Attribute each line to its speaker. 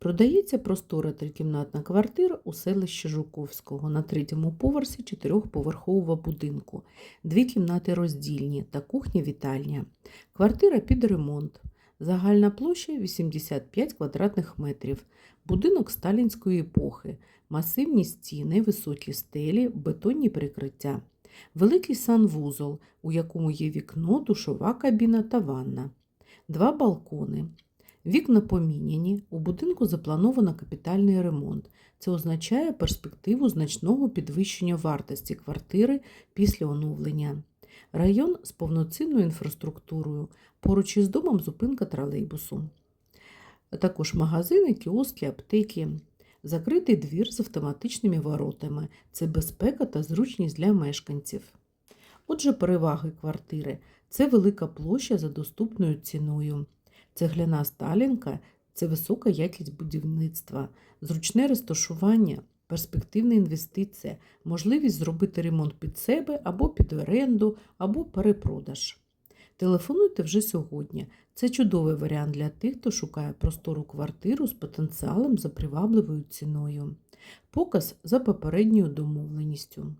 Speaker 1: Продається простора трикімнатна квартира у селищі Жуковського на третьому поверсі чотирьохповерхового будинку, дві кімнати роздільні та кухня-вітальня. Квартира під ремонт. Загальна площа 85 квадратних метрів. Будинок сталінської епохи, масивні стіни, високі стелі, бетонні прикриття. Великий санвузол, у якому є вікно, душова кабіна та ванна. Два балкони. Вікна поміняні, у будинку заплановано капітальний ремонт. Це означає перспективу значного підвищення вартості квартири після оновлення. Район з повноцінною інфраструктурою, поруч із домом зупинка тролейбусу. Також магазини, кіоски, аптеки. Закритий двір з автоматичними воротами. Це безпека та зручність для мешканців. Отже, переваги квартири це велика площа за доступною ціною. Цегляна сталінка це висока якість будівництва, зручне розташування, перспективна інвестиція, можливість зробити ремонт під себе або під оренду, або перепродаж. Телефонуйте вже сьогодні. Це чудовий варіант для тих, хто шукає простору квартиру з потенціалом за привабливою ціною. Показ за попередньою домовленістю.